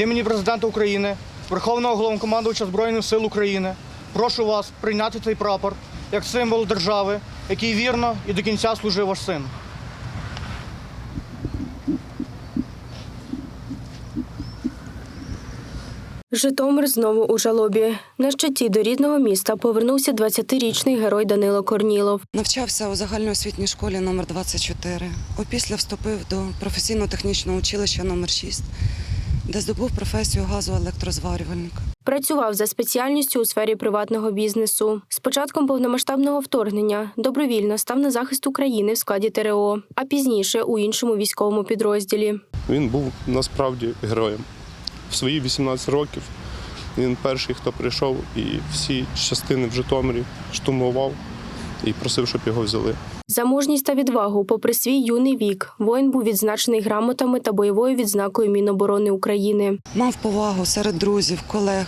імені президента України, Верховного головнокомандувача Збройних сил України, прошу вас прийняти цей прапор як символ держави, який вірно і до кінця служив ваш син. Житомир знову у жалобі. На щиті до рідного міста повернувся 20-річний герой Данило Корнілов. Навчався у загальноосвітній школі номер 24 Опісля вступив до професійно-технічного училища номер 6 де здобув професію газоелектрозварювальника. Працював за спеціальністю у сфері приватного бізнесу. З початком повномасштабного вторгнення добровільно став на захист України в складі ТРО, а пізніше у іншому військовому підрозділі. Він був насправді героєм. В свої 18 років він перший, хто прийшов і всі частини в Житомирі штурмував і просив, щоб його взяли. За мужність та відвагу, попри свій юний вік, воїн був відзначений грамотами та бойовою відзнакою Міноборони України. Мав повагу серед друзів, колег,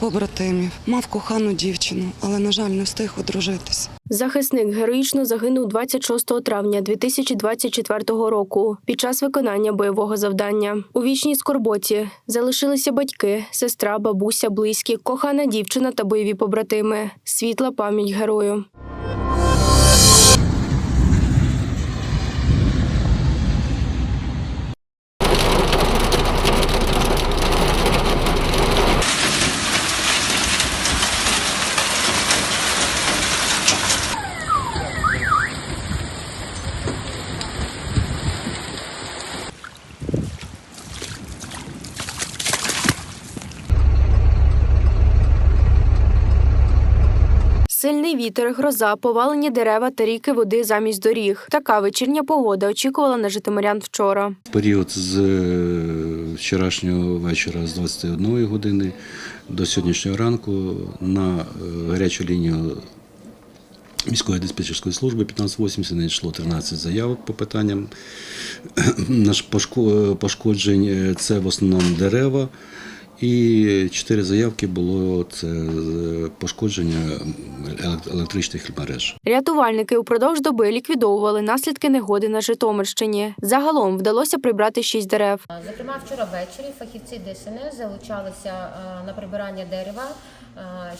побратимів, мав кохану дівчину, але, на жаль, не встиг одружитися. Захисник героїчно загинув 26 травня 2024 року під час виконання бойового завдання. У вічній скорботі залишилися батьки, сестра, бабуся, близькі, кохана дівчина та бойові побратими. Світла пам'ять герою. Сильний вітер, гроза, повалені дерева та ріки води замість доріг. Така вечірня погода очікувала на житомирян вчора. Період з е, вчорашнього вечора з 21 години до сьогоднішнього ранку на е, гарячу лінію міської диспетчерської служби 1580 надійшло 13 заявок по питанням наш пошкоджень. Е, Це в основному дерева. І чотири заявки було це е, пошкодження елект- електричних мереж. Рятувальники упродовж доби ліквідовували наслідки негоди на Житомирщині. Загалом вдалося прибрати шість дерев. Зокрема, вчора ввечері фахівці ДСНС залучалися е, на прибирання дерева,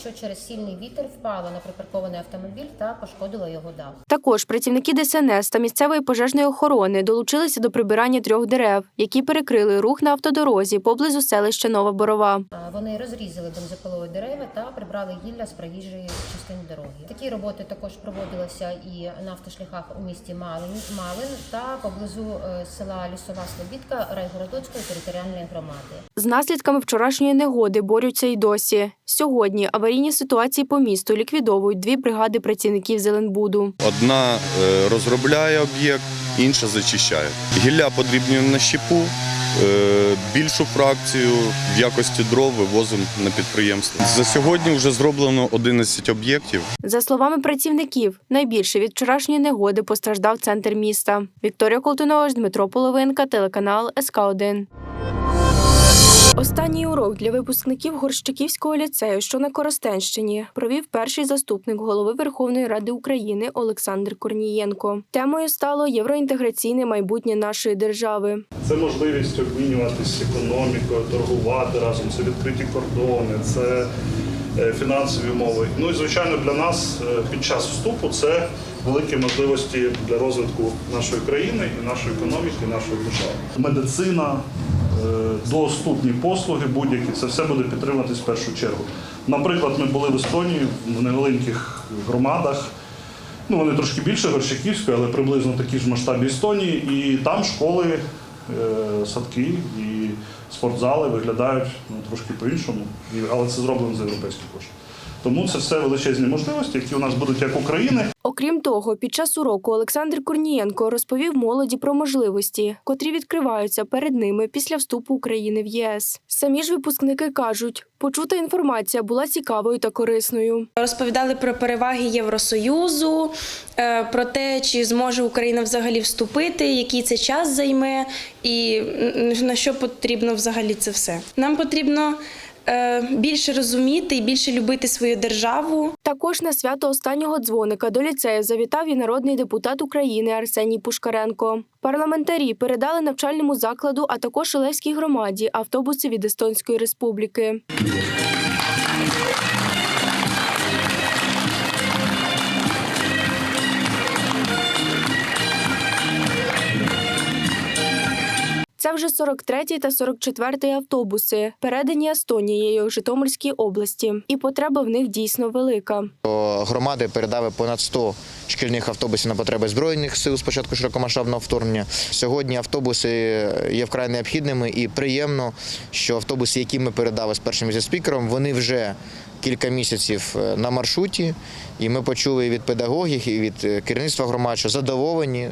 що через сильний вітер впало на припаркований автомобіль та пошкодило його дах. Також працівники ДСНС та місцевої пожежної охорони долучилися до прибирання трьох дерев, які перекрили рух на автодорозі поблизу селища Нова Борова. Вони розрізали бензопилою дерева та прибрали гілля з проїжджої частини дороги. Такі роботи також проводилися і на автошляхах у місті Малин, Малин та поблизу е, села Лісова Слобідка Райгородоцької територіальної громади. З наслідками вчорашньої негоди борються й досі. Сьогодні аварійні ситуації по місту ліквідовують дві бригади працівників Зеленбуду. Одна е, розробляє об'єкт, інша зачищає. Гілля подрібнюємо на щепу, більшу фракцію в якості дров вивозимо на підприємство. За сьогодні вже зроблено 11 об'єктів. За словами працівників, найбільше від вчорашньої негоди постраждав центр міста. Вікторія Колтунович, Дмитро Половинка, телеканал СК 1 Останній урок для випускників Горщиківського ліцею, що на Коростенщині, провів перший заступник голови Верховної Ради України Олександр Корнієнко. Темою стало євроінтеграційне майбутнє нашої держави. Це можливість обмінюватися економікою, торгувати разом, це відкриті кордони, це е, фінансові умови. Ну і звичайно для нас е, під час вступу це великі можливості для розвитку нашої країни і нашої економіки, і нашої держави. Медицина, доступні послуги будь-які, це все буде підтримуватись в першу чергу. Наприклад, ми були в Естонії в невеликих громадах. Ну, вони трошки більше Горщаківської, але приблизно такі ж масштабі Естонії. І там школи, е, садки і спортзали виглядають ну, трошки по-іншому, але це зроблено за європейські кошти. Тому це все величезні можливості, які у нас будуть як України, Окрім того, під час уроку Олександр Корнієнко розповів молоді про можливості, котрі відкриваються перед ними після вступу України в ЄС. Самі ж випускники кажуть, почута інформація була цікавою та корисною. Розповідали про переваги Євросоюзу, е, про те, чи зможе Україна взагалі вступити, який це час займе, і на що потрібно взагалі це все. Нам потрібно більше розуміти і більше любити свою державу. Також на свято останнього дзвоника до ліцею завітав і народний депутат України Арсеній Пушкаренко. Парламентарі передали навчальному закладу, а також Олевській громаді автобуси від Естонської республіки. Вже 43-й та 44-й автобуси, передані Естонією Житомирській області, і потреба в них дійсно велика. Громади передали понад 100 шкільних автобусів на потреби збройних сил з початку широкомасштабного вторгнення. Сьогодні автобуси є вкрай необхідними і приємно, що автобуси, які ми передали з першим віце-спікером, вони вже кілька місяців е, на маршруті. І ми почули від педагогів і від е, керівництва громад, що задоволені,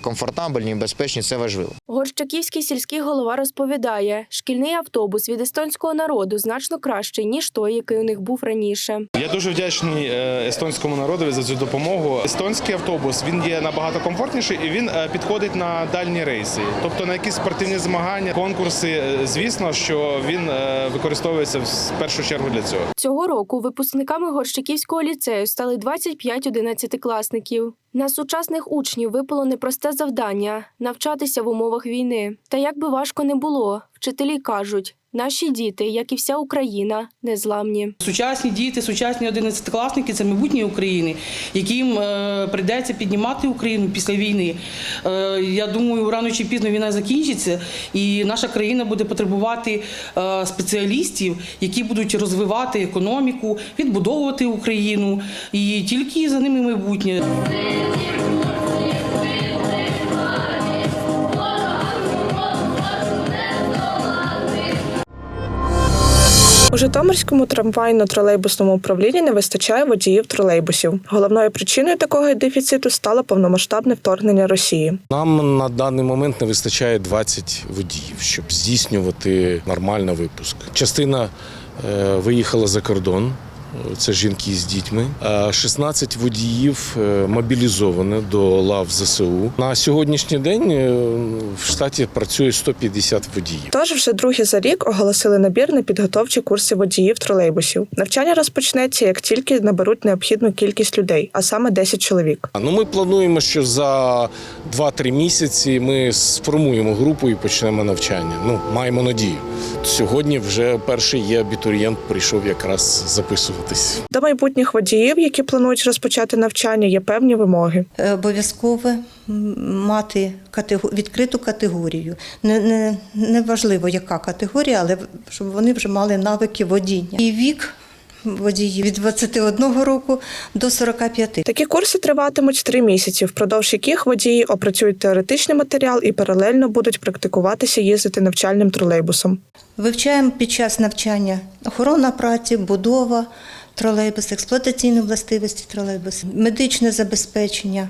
комфортабельні, безпечні. Це важливо. Горщаківський сільський голова розповідає, шкільний автобус від естонського народу значно кращий ніж той, який у них був раніше. Я дуже вдячний е, естонському народові за цю допомогу. Естонський автобус він є набагато комфортніший і він підходить на дальні рейси, тобто на якісь спортивні змагання, конкурси. Звісно, що він використовується в першу чергу для цього. Цього року випускниками горщиківського ліцею стали 25 одинадцятикласників. На сучасних учнів випало непросте завдання навчатися в умовах війни. Та як би важко не було, вчителі кажуть, наші діти, як і вся Україна, незламні. Сучасні діти, сучасні одинадцятикласники це майбутнє України, яким е, прийдеться піднімати Україну після війни. Е, я думаю, рано чи пізно війна закінчиться, і наша країна буде потребувати е, спеціалістів, які будуть розвивати економіку, відбудовувати Україну, і тільки за ними майбутнє. У Житомирському трамвайно-тролейбусному управлінні не вистачає водіїв тролейбусів. Головною причиною такого дефіциту стало повномасштабне вторгнення Росії. Нам на даний момент не вистачає 20 водіїв, щоб здійснювати нормальний випуск. Частина е, виїхала за кордон. Це жінки з дітьми. А 16 водіїв е, мобілізовано до лав ЗСУ. На сьогоднішній день е, в штаті працює 150 водіїв. Тож вже другий за рік оголосили набір на підготовчі курси водіїв тролейбусів. Навчання розпочнеться, як тільки наберуть необхідну кількість людей, а саме 10 чоловік. Ну, ми плануємо, що за 2-3 місяці ми сформуємо групу і почнемо навчання. Ну, маємо надію. Сьогодні вже перший є абітурієнт, прийшов якраз записуватись. До майбутніх водіїв, які планують розпочати навчання, є певні вимоги. Е, Обов'язково мати відкриту категорію. Не, не, не важливо, яка категорія, але щоб вони вже мали навики водіння. І вік водіїв від 21 року до 45. Такі курси триватимуть три місяці, впродовж яких водії опрацюють теоретичний матеріал і паралельно будуть практикуватися їздити навчальним тролейбусом. Вивчаємо під час навчання охорона праці, будова тролейбусу, експлуатаційні властивості тролейбусу, медичне забезпечення.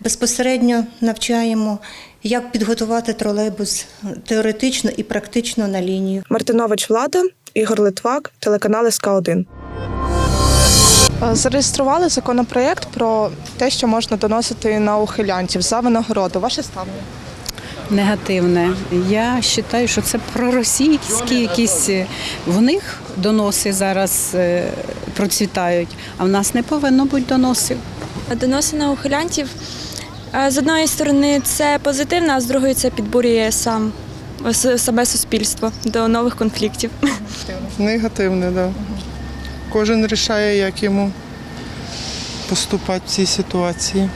Безпосередньо навчаємо, як підготувати тролейбус теоретично і практично на лінію. Мартинович Влада, Ігор Литвак, телеканал СК 1 Зареєстрували законопроєкт про те, що можна доносити на ухилянтів за винагороду. Ваше ставлення? негативне. Я вважаю, що це проросійські якісь е, в них доноси зараз е, процвітають, а в нас не повинно бути доносів. Доноси на ухилянтів е, з одної сторони це позитивно, а з другої це підбурює сам с- себе суспільство до нових конфліктів. Негативне, так. Да. Кожен рішає, як йому поступати в цій ситуації.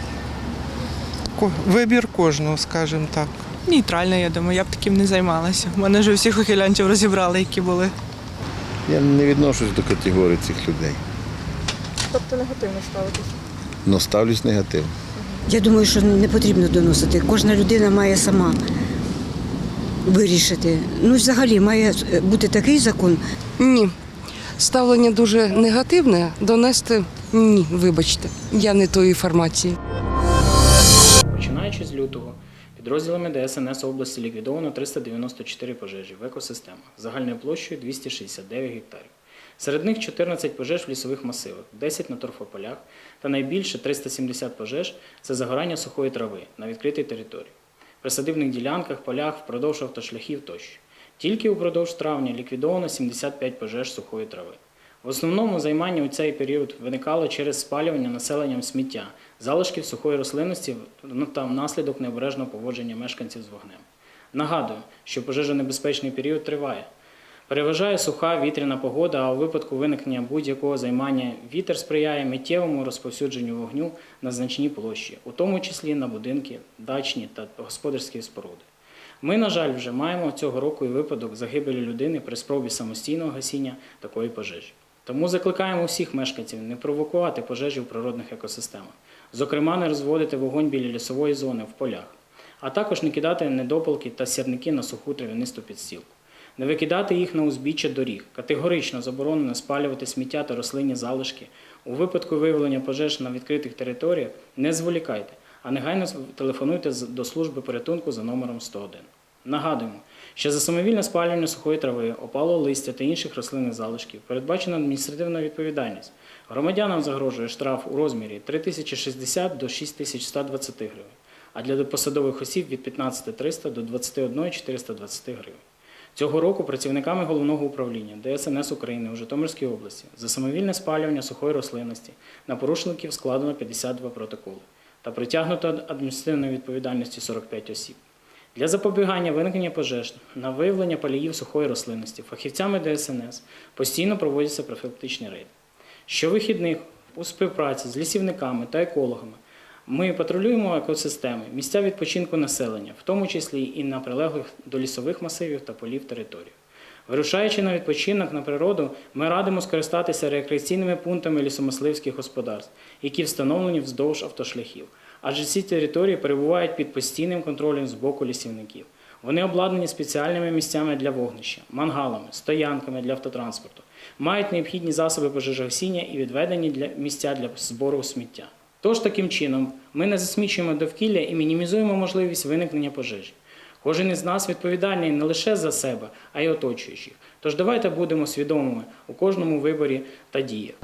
Вибір кожного, скажімо так. Нейтрально, я думаю, я б таким не займалася. У мене вже всіх ухилянтів розібрали, які були. Я не відношусь до категорії цих людей. Тобто негативно ставитися. але ставлюсь негативно. Я думаю, що не потрібно доносити. Кожна людина має сама вирішити. Ну, взагалі, має бути такий закон. Ні. Ставлення дуже негативне. Донести ні, вибачте. Я не тої формації. Починаючи з лютого, підрозділами ДСНС області ліквідовано 394 пожежі в екосистемах загальною площею 269 гектарів. Серед них 14 пожеж в лісових масивах, 10 на торфополях та найбільше 370 пожеж це загорання сухої трави на відкритій території, присадибних ділянках, полях, впродовж автошляхів тощо. Тільки упродовж травня ліквідовано 75 пожеж сухої трави. В основному займання у цей період виникало через спалювання населенням сміття, залишків сухої рослинності ну, та внаслідок необережного поводження мешканців з вогнем. Нагадую, що пожежонебезпечний період триває. Переважає суха вітряна погода, а у випадку виникнення будь-якого займання вітер сприяє миттєвому розповсюдженню вогню на значні площі, у тому числі на будинки, дачні та господарські споруди. Ми, на жаль, вже маємо цього року і випадок загибелі людини при спробі самостійного гасіння такої пожежі. Тому закликаємо усіх мешканців не провокувати пожежі в природних екосистемах, зокрема, не розводити вогонь біля лісової зони в полях, а також не кидати недопалки та сірники на суху трав'янисту підстілку. Не викидати їх на узбіччя доріг. Категорично заборонено спалювати сміття та рослинні залишки. У випадку виявлення пожеж на відкритих територіях не зволікайте, а негайно телефонуйте до служби порятунку за номером 101. Нагадуємо, що за самовільне спалювання сухої трави, опалого листя та інших рослинних залишків передбачена адміністративна відповідальність. Громадянам загрожує штраф у розмірі 3060 до 6120 гривень, а для посадових осіб від 15300 до 21420 гривень. Цього року працівниками головного управління ДСНС України у Житомирській області за самовільне спалювання сухої рослинності на порушників складено 52 протоколи та притягнуто до адміністративної відповідальності 45 осіб. Для запобігання виникнення пожеж на виявлення паліїв сухої рослинності фахівцями ДСНС постійно проводяться профілактичні рейди. Щовихідних у співпраці з лісівниками та екологами ми патрулюємо екосистеми, місця відпочинку населення, в тому числі і на прилеглих до лісових масивів та полів територіях. Вирушаючи на відпочинок на природу, ми радимо скористатися рекреаційними пунктами лісомисливських господарств, які встановлені вздовж автошляхів. Адже ці території перебувають під постійним контролем з боку лісівників. Вони обладнані спеціальними місцями для вогнища, мангалами, стоянками для автотранспорту, мають необхідні засоби пожежогасіння і відведені для місця для збору сміття. Тож таким чином ми не засмічуємо довкілля і мінімізуємо можливість виникнення пожежі. Кожен із нас відповідальний не лише за себе, а й оточуючих. Тож давайте будемо свідомими у кожному виборі та діях.